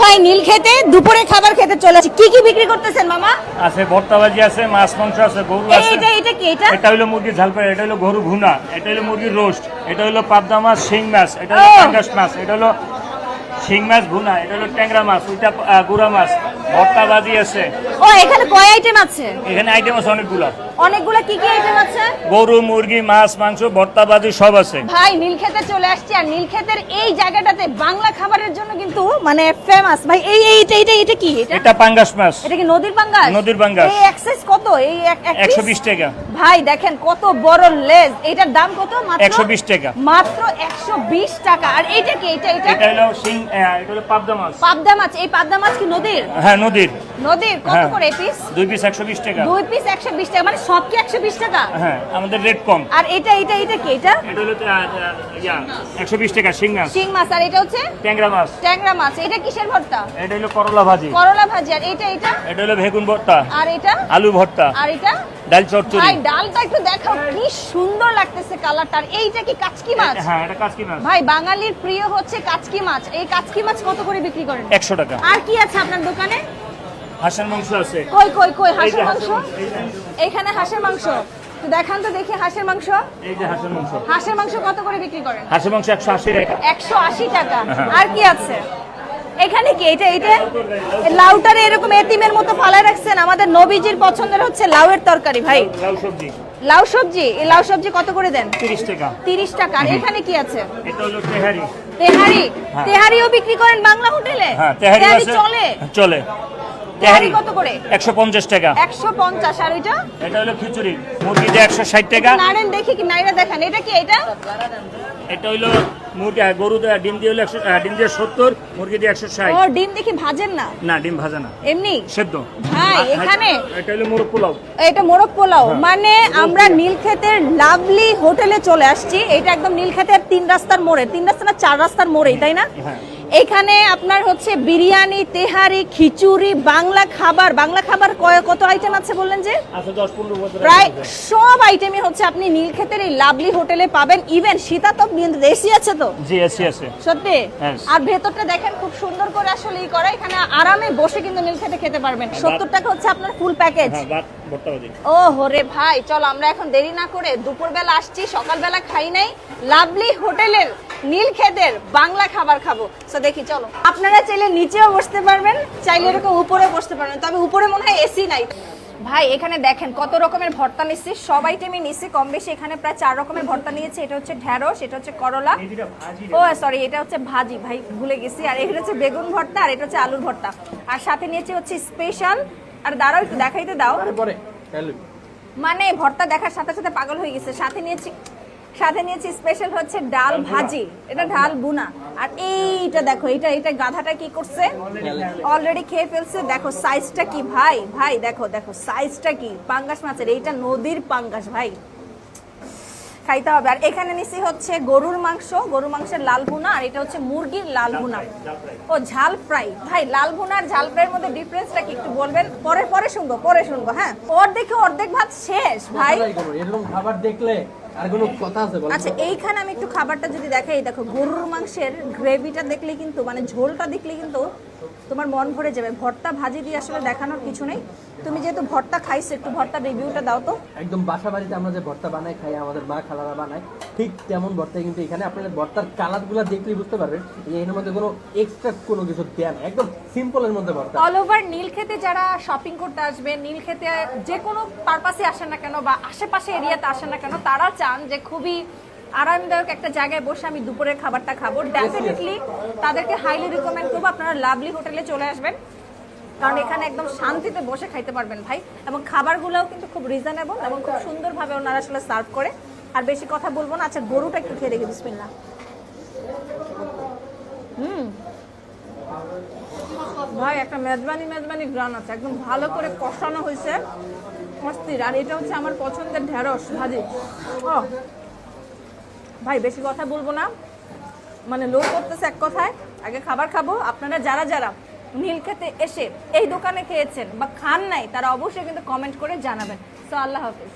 ভাই নীল খেতে দুপুরে খাবার খেতে চলেছি কি কি বিক্রি করতেছেন মামা? আছে ভর্তাবাজি আছে মাছ মাংস আছে গরু আছে। এটা এটা কি এটা? এটা হলো মুরগির ঝালপার এটা হলো গরু ভুনা এটা হলো মুরগির রোস্ট এটা হলো পাবদা মাছ শিং মাছ এটা হলো। পাঙ্গাস মাছ এটা হলো শিং মাছ ভুনা এটা হলো ট্যাংরা মাছ ওইটা গুড়া মাছ। আছে। ও এখানে কয় আইটেম আছে? এখানে আইটেম আছে অনেকগুলো। অনেকগুলা কি কি আইটেম আছে? গরু মুরগি মাছ মাংস ভর্তাবাজি সব আছে। ভাই নীলক্ষেতে চলে আসছি আর নীলক্ষেতের এই জায়গাটাতে বাংলা খাবারের জন্য কিন্তু মানে ফেমাস ভাই এই এই- এটা এটা এটা কি? এটা? এটা পাঙ্গাস মাছ। এটা কি নদীর পাঙ্গাস? নদীর পাঙ্গাস। এই এক্সাইজ কত? এই এক- এক একশো piece? বিশ টাকা। ভাই দেখেন কত বড় লেজ। এটার দাম কত? মাত্র 120 টাকা। মাত্র 120 টাকা। আর এটা কি? এটা এটা এটা হলো আহ, এটা হলো পাবদা মাছ। পাবদা মাছ। এই পাবদা মাছ কি নদীর? হ্যাঁ নদীর নদীর কত হ্যাঁ। করে পিস দুই পিস একশো বিশ টাকা। দুই পিস 120 টাকা মানে সব কি 120 টাকা? হ্যাঁ আমাদের রেট কম। আর এটা এটা এটা কি এটা? এটা হলো ইয়া একশো বিশ টাকা শিং মাছ। শিং মাছ আর এটা হচ্ছে? ট্যাংরা মাছ। ট্যাংরা মাছ। এটা কিসের ভর্তা? এটা হলো করলা ভাজি। করলা ভাজি। আর এটা এটা? এটা হলো বেগুন ভর্তা। আর এটা? আলু ভর্তা। আর এটা? ডাল চচ্চড়ি। ভাই ডালটা একটু দেখাও কি সুন্দর লাগতেছে কালারটা আর এইটা কি কাচকি মাছ? হ্যাঁ এটা কাজকি মাছ। ভাই বাঙালির প্রিয় হচ্ছে কাচকি মাছ। এই কাচকি মাছ কত করে বিক্রি করেন? একশো টাকা। আর কি আছে আপনার দোকানে? হাঁসের মাংস আছে। কই কই কই হাঁসের মাংস? এইখানে হাঁসের মাংস। তো দেখান তো দেখি হাঁসের মাংস। এই যে হাঁসের মাংস। হাঁসের মাংস কত করে বিক্রি করেন? হাঁসের মাংস একশো আশি টাকা। একশো আশি টাকা। হ্যাঁ। আর কি আছে? এখানে কি? এটা এটা লাউটারে এরকম এতিমের মতো ফালায় রাখছেন? আমাদের নবীজির পছন্দের হচ্ছে লাউয়ের তরকারি ভাই। লাউ সবজি। লাউ সবজি? এই লাউ সবজি কত করে দেন? তিরিশ টাকা। তিরিশ টাকা। এখানে কি আছে? এটা হলো তেহারি। তেহারি। হ্যাঁ। তেহারিও বিক্রি করেন বাংলা হোটেলে? হ্যাঁ তেহারি চলে? চলে। তেহারি কত করে? একশো পঞ্চাশ টাকা। একশো পঞ্চাশ আর ওইটা এটা হলো খিচুড়ি। মুরগি দিয়ে একশো ষাট টাকা। নাড়েন দেখি কি নাইরা দেখেন এটা কি এটা? এটা হলো মুরগি গরু ডিম দিয়ে হলো একশো আহ, ডিম দিয়ে সত্তর মুরগি দিয়ে একশো ষাট। ও ডিম দেখি ভাজেন না? না ডিম ভাজা না। এমনি? সেদ্ধ। ভাই, এখানে? এটা হলো মোরগ পোলাও। এটা মোরগ পোলাও। মানে আমরা নীলক্ষেতের লাভলি হোটেলে চলে আসছি। এটা একদম নীলক্ষেতের তিন রাস্তার মোড়ে। তিন রাস্তা না চার রাস্তার মোড়েই তাই না? হ্যাঁ। এখানে আপনার হচ্ছে বিরিয়ানি তেহারি খিচুড়ি বাংলা খাবার। বাংলা খাবার কয়- কত আইটেম আছে বললেন যে? প্রায় সব আইটেমই হচ্ছে আপনি নীলক্ষেতের এই লাভলি হোটেলে পাবেন। ইভেন শীতাতপ নিয়ন্ত্রিত এসি আছে তো? জি এসি আছে। সত্যি? আর ভেতরটা দেখেন খুব সুন্দর করে আসলে ই করা। এখানে আরামে বসে কিন্তু নীলক্ষেতে খেতে পারবেন। সত্তর টাকা হচ্ছে আপনার ফুল প্যাকেজ হ্যাঁ ও হরে ভাই চল আমরা এখন দেরি না করে দুপুরবেলা আসছি সকালবেলা খাই নাই। লাভলি হোটেলের নীলক্ষেতের বাংলা খাবার খাব। তো দেখি চলো। আপনারা চাইলে নিচেও বসতে পারবেন চাইলে এরকম উপরে বসতে পারবেন তবে উপরে মনে হয় এসি নাই। ভাই এখানে দেখেন কত রকমের ভর্তা নিচ্ছি। সব আইটেমই নিচ্ছি কম বেশি এখানে প্রায় চার রকমের ভর্তা নিয়েছি। এটা হচ্ছে ঢ্যাঁড়স এটা হচ্ছে করলা। ও সরি এটা হচ্ছে ভাজি। ভাই ভুলে গেছি। আর এটা হচ্ছে বেগুন ভর্তা আর এটা হচ্ছে আলুর ভর্তা। আর সাথে নিয়েছি হচ্ছে স্পেশাল আর দাঁড়াও একটু দেখাইতে দাও। মানে ভর্তা দেখার সাথে সাথে পাগল হয়ে গেছে। সাথে নিয়েছি সাথে নিয়েছি স্পেশাল হচ্ছে ডাল ভাজি। এটা ডাল বুনা আর এইটা দেখো এটা এটা গাধাটা কি করছে? অলরেডি খেয়ে ফেলছে। দেখো সাইজটা কি ভাই? ভাই দেখো দেখো সাইজটা কি? পাঙ্গাস মাছের এইটা নদীর পাঙ্গাস ভাই। খাইতে হবে। আর এখানে নিছি হচ্ছে গরুর মাংস। গরুর মাংসের লাল ভুনা আর এটা হচ্ছে মুরগির লাল ভুনা। ও ঝাল ফ্রাই। ভাই লাল ভুনা আর ঝাল ফ্রাইয়ের মধ্যে ডিফারেন্সটা কি একটু বলবেন? পরে পরে শুনব পরে শুনব হ্যাঁ। অর্ধেকে অর্ধেক ভাত শেষ ভাই। এরকম খাবার দেখলে আচ্ছা এইখানে আমি একটু খাবারটা যদি দেখাই, দেখো, গরুর মাংসের গ্রেভিটা দেখলে কিন্তু মানে ঝোলটা দেখলে কিন্তু তোমার মন ভরে যাবে। ভর্তা ভাজি দিয়ে আসলে দেখানোর কিছু নেই। তুমি যেহেতু ভর্তা খাইছো একটু ভর্তা রিভিউটা দাও তো। একদম বাসা বাড়িতে আমরা যে ভর্তা বানাই খাই আমাদের মা খালারা বানায় ঠিক তেমন ভর্তা কিন্তু এখানে। আপনাদের ভর্তার কালারগুলা দেখলেই বুঝতে পারবেন যে এর মধ্যে কোনো এক্সট্রা কোনো কিছু দেয়া নাই। একদম সিম্পলের মধ্যে ভর্তা। অল ওভার নীলক্ষেতে যারা শপিং করতে আসবে নীলক্ষেতে যে কোনো পারপাসে আসেন না কেন বা আশেপাশে এরিয়াতে আসেন না কেন তারা চান যে খুবই আরামদায়ক একটা জায়গায় বসে আমি দুপুরের খাবারটা খাব। ডেফিনেটলি তাদেরকে হাইলি রিকমেন্ড করব। আপনারা লাভলি হোটেলে চলে আসবেন। কারণ এখানে একদম শান্তিতে বসে খাইতে পারবেন ভাই। এবং খাবারগুলোও কিন্তু খুব রিজনেবল এবং খুব সুন্দরভাবে ওনারা আসলে সার্ভ করে। আর বেশি কথা বলব না। আচ্ছা গরুটা একটু খেয়ে দেখি বিসমিল্লা হুম। ভাই একটা মেজবানি মেজবানি গ্রান আছে। একদম ভালো করে কষানো হয়েছে। অস্থির আর এটা হচ্ছে আমার পছন্দের ঢেঁড়স ভাজি। ও ভাই, বেশি কথা বলব না। মানে লোক করতেছে এক কথায়। আগে খাবার খাব। আপনারা যারা যারা নীল খেতে এসে এই দোকানে খেয়েছেন বা খান নাই, তারা অবশ্যই কিন্তু কমেন্ট করে জানাবেন। সো আল্লাহ হাফিজ।